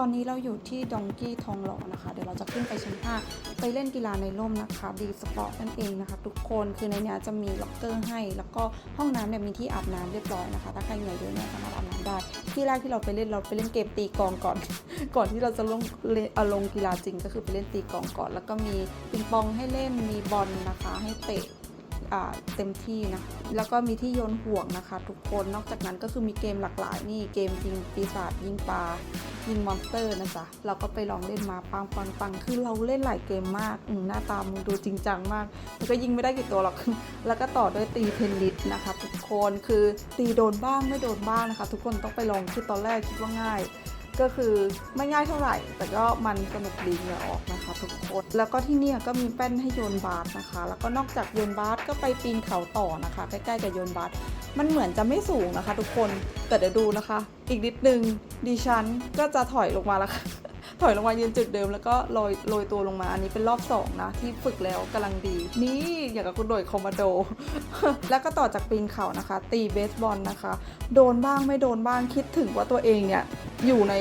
ตอนนี้เราอยู่ที่ดองกี้ทองหล่อนะคะ เดี๋ยวเราจะขึ้นไปชั้น5ไปเล่นกีฬาในร่มนะคะดีสปอร์ตนั่นเองนะคะทุกคนคือในนี้จะมีล็อกเกอร์ให้ แล้วก็ห้องน้ำเนี่ยมีที่อาบน้ำเรียบร้อยนะคะ ถ้าใครเหนื่อยเยอะเนี่ยสามารถอาบน้ำได้ ที่แรกที่เราไปเล่นเราไปเล่นเกมตีกองก่อน ก่อนที่เราจะลงเลเอาลงกีฬาจริงก็คือไปเล่นตีกองก่อน แล้วก็มีปิงปองให้เล่นมีบอลนะคะ ให้เตะอ่าเต็มที่นะ แล้วก็มีที่โยนห่วงนะคะ ทุกคนนอกจากนั้นก็คือมีเกมหลากหลายนี่เกมยิงปีศาจยิงปลา ยิงมอนสเตอร์นะจ๊ะ เราก็ไปลองเล่นมาปังปังปังคือเราเล่นหลายเกมมากหน้าตามึงดูจริงจังมากมันก็ยิงไม่ได้กี่ตัวหรอกแล้วก็ต่อด้วยตีเทนนิสนะคะทุกคนคือตีโดนบ้างไม่โดนบ้างนะคะ ทุกคนต้องไปลองคือตอนแรกคิดว่าง่าย ก็คือไม่ง่ายเท่าไหร่ แต่ก็มันสนุกดีเหงื่อออกนะคะทุกคนแล้วก็ที่นี่ก็มีแป้นให้โยนบาสนะคะ แล้วก็นอกจากโยนบาสก็ไปปีนเขาต่อนะคะใกล้ๆกับโยนบาสมันเหมือนจะไม่สูงนะคะ ทุกคนแต่เดี๋ยวดูนะคะ อีกนิดนึงดิฉันก็จะถอยลงมาแล้วค่ะถอยลงมายืนจุดเดิมแล้วก็โรยโรยตัวลงมาอันนี้เป็นรอบสองนะที่ฝึกแล้วกำลังดี นี่อย่างกับคุณโดยคอมมานโด แล้วก็ต่อจากปีนเขานะคะ ตีเบสบอลนะคะ โดนบ้างไม่โดนบ้างคิดถึงว่าตัวเองเนี่ย อยู่ใน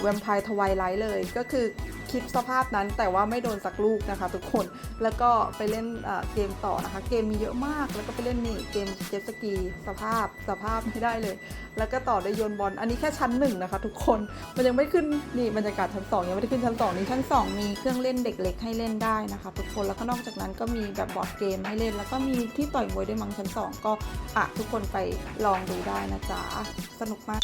แวมไพร์ทวายไลท์เลย ก็คือคิดสภาพนั้นแต่ว่าไม่โดนสักลูกนะคะทุกคนแล้วก็ไปเล่นเกมต่อนะคะ เกมมีเยอะมากแล้วก็ไปเล่นนี่เกมเจ็ตสกีสภาพสภาพไม่ได้เลย แล้วก็ต่อด้วยโยนบอลอันนี้แค่ชั้นหนึ่งนะคะ ทุกคนมันยังไม่ขึ้นนี่บรรยากาศชั้นสองยังไม่ได้ขึ้นชั้นสองนี่ชั้นสองมีเครื่องเล่นเด็กเล็กให้เล่นได้นะคะทุกคนแล้วก็นอกจากนั้นก็มีแบบบอร์ดเกมให้เล่น แล้วก็มีที่ต่อยมวยด้วยมั้งชั้นสองก็อะทุกคนไปลองดูได้นะจ๊ะสนุกมาก